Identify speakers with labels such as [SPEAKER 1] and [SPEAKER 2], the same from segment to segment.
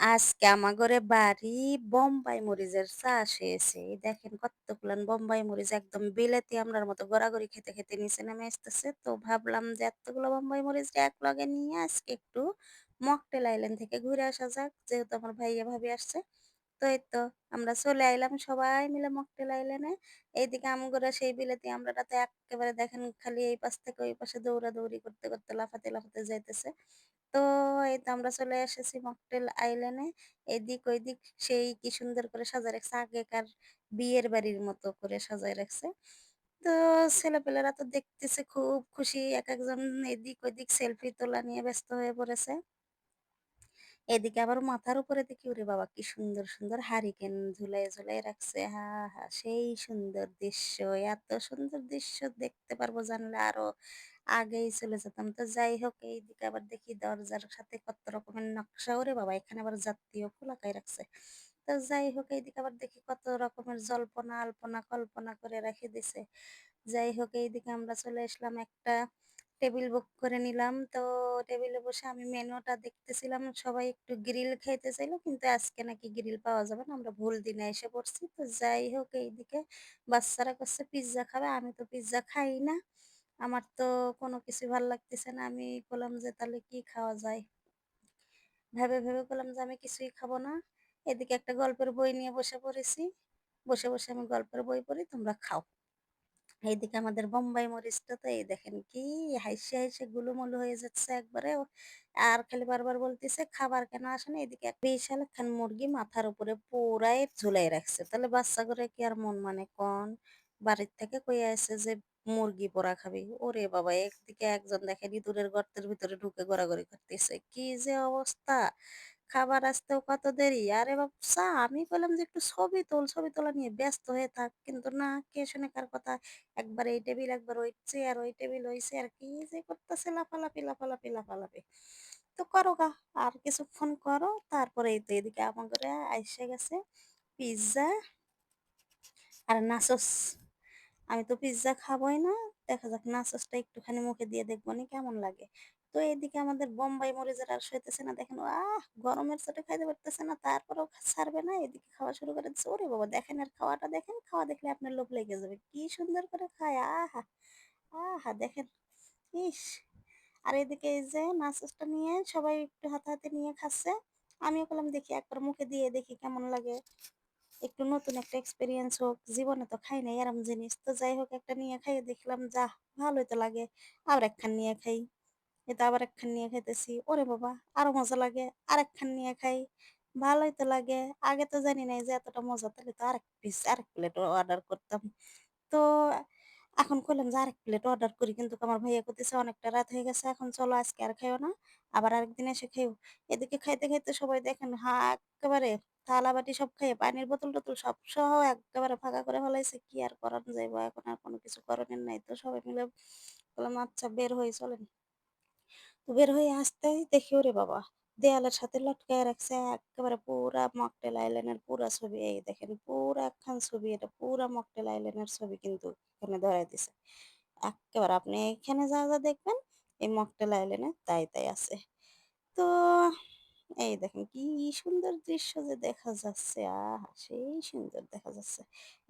[SPEAKER 1] আজকে আমার ঘরে বাড়ি বোম্বাই মরিচের চাষ। এই দেখেন কতগুলান বোম্বাই মরিচ একদম বিলেতি আমড়ার মতো গড়াগড়ি খেতে, খেতে নিচে নেমে আসতেছে। তো ভাবলাম যে এতগুলো বোম্বাই মরিচ এক লগে নিয়ে আজকে একটু মকটেল আইল্যান্ড থেকে ঘুরে আসা যাক। যেহেতু আমার ভাইয়া ভাবি আসছে। তো এই তো আমরা চলে আইলাম সবাই মিলে মকটেল আইল্যান্ডে। এইদিকে আমগরে সেই বিলেতি আমড়াটা তো এক্কেবারে দেখেন খালি এই পাশ থেকে ওই পাশে দৌড়াদৌড়ি করতে, করতে লাফাতে, লাফাতে যাইতেছে। তো এই তো আমরা চলে এসেছি মকটেল আইল্যান্ডে। এদিক ওইদিক সেই কি সুন্দর করে সাজায় রাখছে। আগেকার বিয়ের বাড়ির মতো করে সাজায় রাখছে। তো ছেলেপেলেরা তো দেখতেছে, খুব খুশি। এক একজন এদিক ওইদিক সেলফি তোলা নিয়ে ব্যস্ত হয়ে পড়েছে। এদিকে আবার মাথার উপরে দেখি ওরে বাবা কি সুন্দর, সুন্দর হারিকেন ঝুলাইয়া, ঝুলাইয়া রাখছে। হা হা সেই সুন্দর দৃশ্য। এত সুন্দর দৃশ্য দেখতে পারব জানলে আরও আগেই চলে যেতাম। তো যাই হোক এইদিকে আবার দেখি দরজার সাথে কত রকমের নকশা। ওরে বাবা! এখানে আবার জাতীয় ফুল আঁকায় রাখছে। তো যাই হোক এইদিকে আবার দেখি কত রকমের জল্পনা, আল্পনা, কল্পনা করে রেখে দিছে। যাই হোক এইদিকে আমরা চলে আসলাম একটা টেবিল বুক করে নিলাম। তো টেবিলে বসে আমি মেনুটা দেখতেছিলাম। সবাই একটু গ্রিল খাইতে চাইলো। কিন্তু আজকে নাকি গ্রিল পাওয়া যাবে না। আমরা ভুল দিনে এসে পড়ছি। তো যাই হোক এইদিকে বাচ্চারা করছে পিজ্জা খাবে। আমি তো পিজ্জা খাই না। আমার তো কোনো কিছু ভালো লাগতেছে না। আমি বললাম যে তাহলে কি খাওয়া যায়? ভেবে, ভেবে বললাম যে আমি কিছুই খাব না। এদিকে একটা গল্পের বই নিয়ে বসে পড়েছি। বসে, বসে আমি গল্পের বই পড়ি, তোমরা খাও। এইদিকে আমাদের বোম্বাই মরিচটা তো এই দেখেন কি হাইসে, হাইসে গুলুমুলু হয়ে যাচ্ছে একবারে। আর খালি বারবার বলতেছে, "খাবার কেন আসে না?" এদিকে বিশাল খান মুরগি মাথার উপরে পুরাই ঝুলাই রাখছে। তাহলে বাচ্চা করে কি আর মন মানে কন? বাড়ির থেকে কই আসে যে মুরগি পোড়া খাবি। ওরে বাবা! একদিকে একজন দেখেনি দূরের গর্তের ভিতরে ঢুকে গড়াগড়ি করতেছে। কি যে অবস্থা! খাবার আসতেও কত দেরি। আরে বাচ্চা আমি বললাম যে, "একটু ছবি তোল।" ছবি তোলা নিয়ে ব্যস্ত হয়ে থাক। কিন্তু না, কে শুনে কার কথা। একবার এই টেবিল, একবার ওই চেয়ার, ওই টেবিল, ওই চেয়ার। কি যে করতেছে লাফালাফি, লাফালাফি, লাফালাফি। তো করো গা। আর কিছুক্ষণ করো। তারপরে এই তো এদিকে আমাগরে আইসা গেছে পিজ্জা আর নাচোস। আমি তো পিজ্জা খাবোই না। দেখা যাক নাচোসটা একটুখানি মুখে দিয়ে দেখবনি কেমন লাগে। তো এদিকে আমাদের বোম্বাই মরিচের আর সইতেছে না। দেখেন আহ! গরমের চোটে খাইতে পারতেছে না। তারপরেও ছাড়বে না। এদিকে খাওয়া শুরু করে দিচ্ছে। ওরে বাবা! দেখেন আর খাওয়াটা দেখেন। খাওয়া দেখলে আপনার লোভ লেগে যাবে। কি সুন্দর করে খায়। আহা! আহা! দেখেন। ইস! আর এদিকে এই যে নাচোসটা নিয়ে সবাই একটু হাতে, হাতে নিয়ে খাচ্ছে। আমিও বললাম দেখি একবার মুখে দিয়ে দেখি কেমন লাগে। একটু নতুন একটা এক্সপিরিয়েন্স হোক। জীবনে তো খাই নাই এরম জিনিস। তো যাই হোক একটা নিয়ে খাইয়ে দেখলাম যাহ! ভালোই তো লাগে। আবার একখান নিয়ে খাই। তো আবার একখান নিয়ে খাইতেছি। ওরে বাবা! আরও মজা লাগে। আরেকখান নিয়ে খাই। ভালোই তো লাগে। আগে তো জানি নাই যে এতটা মজা। তাহলে তো আরেক পিস আরেক প্লেট অর্ডার করতাম। তো এখন কইলাম যে আরেক প্লেট অর্ডার করি। কিন্তু আমার ভাইয়া কইতেছে অনেকটা রাত হয়ে গেছে। এখন চলো আজকে আর খাইও না। আবার আরেকদিন এসে খাইও। এদিকে খাইতে, খাইতে সবাই দেখেন হা এক্কেবারে থালা-বাটি সব খাইয়ে পানির বোতল-টোতল সব সহ একেবারে ফাঁকা করে ফেলাইছে। কি আর করান যাইব? এখন আর কোনো কিছু করণের নাই। তো সবাই মিলে বললাম, "আচ্ছা বের হই চলেন।" বের হয়ে আসতে দেখি ওরে বাবা! দেয়ালের সাথে লটকায় রাখছে একেবারে পুরা মকটেল আইল্যান্ডের পুরা ছবি। এই দেখেন পুরা একখান ছবি এটা পুরা মকটেল আইল্যান্ডের ছবি কিন্তু এখানে ধরাই দিছে। একেবারে আপনি এখানে যা, যা দেখবেন এই মকটেল আইল্যান্ডে তাই, তাই আছে। তো এই দেখেন কি সুন্দর দৃশ্য যে দেখা যাচ্ছে। আহা! সেই সুন্দর দেখা যাচ্ছে।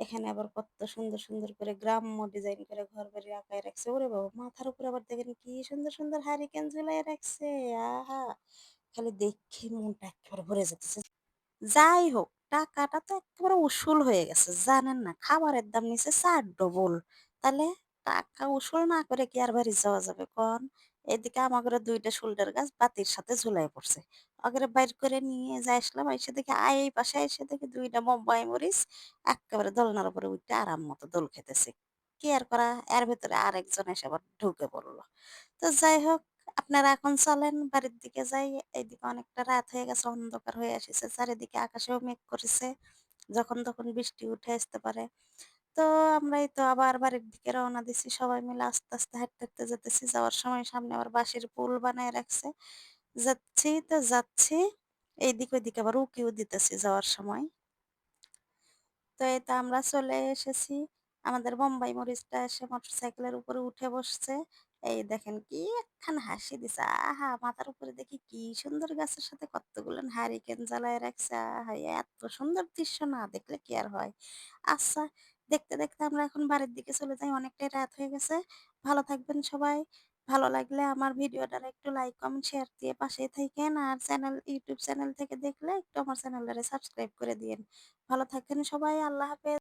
[SPEAKER 1] এখানে আবার কত সুন্দর, সুন্দর করে গ্রাম্য ডিজাইন করে ঘরবাড়ি আঁকায় রাখছে। ওরে বাবা! মাথার উপরে আবার দেখেন কি সুন্দর, সুন্দর হারিকেন ঝুলাইয়া রাখছে। আহা! খালি দেখে মনটা এক্কেবারে ভরে যাচ্ছে যাই হোক টাকাটা তো এক্কেবারে উসুল হয়ে গেছে। জানেন না? খাবারের দাম নিছে ৪ ডবল। তাহলে টাকা উসুল না করে কি আর বাড়ি যাওয়া যাবে কন? এদিকে আমাগরে ২ টা শুল্ডার গাছ বাতির সাথে ঝুলাইয়া পড়ছে। ওগুলো বাইর করে নিয়ে যাই আসলাম। আইসা দেখি আই এই পাশে এসে দেখি ২ টা বোম্বাই মরিচ এক্কেবারে দোলনার উপরে উইঠ্যা আরাম মতো দোল খেতেছে কি আর করা? এর ভেতরে আরেকজন এসে আবার ঢুকে পড়ল তো যাই হোক আপনারা এখন চলেন বাড়ির দিকে যাই। এইদিকে অনেকটা রাত হয়ে গেছে, অন্ধকার হয়ে আসিছে। চারিদিকে আকাশেও মেঘ করেছে। যখন তখন বৃষ্টি উঠে আসতে পারে। তো আমরা এই তো আবার বাড়ির দিকে রওনা দিছি। সবাই মিলে আস্তে, আস্তে হাঁটতে, হাঁটতে যেতেছি। যাওয়ার সময় সামনে আবার বাঁশের পুল বানায় রাখছে। যাচ্ছি তো যাচ্ছি। এইদিক ওইদিকে আবার উঁকিও দিতেছি যাওয়ার সময়। তো এই তো আমরা চলে এসেছি। আমাদের বোম্বাই মরিচটা এসে মোটরসাইকেলের উপরে উঠে বসছে। এই দেখেন কি একখান হাসি দিছে। আহা! মাথার উপরে দেখি কি সুন্দর গাছের সাথে কতগুলো হারিকেন জ্বালায় রাখছে। আহা! এত সুন্দর দৃশ্য না দেখলে কি আর হয়। আচ্ছা, দেখতে, দেখতে আমরা এখন বাড়ির দিকে চলে যাই। অনেকটাই রাত হয়ে গেছে। ভালো থাকবেন সবাই। ভালো লাগলে আমার ভিডিওটা একটু লাইক, কমেন্ট, শেয়ার দিয়ে পাশে থাকেন আর চ্যানেল ইউটিউব চ্যানেল থেকে দেখলে একটু আমার চ্যানেলটারে সাবস্ক্রাইব করে দিয়েন। ভালো থাকেন সবাই। আল্লাহ হাফেজ।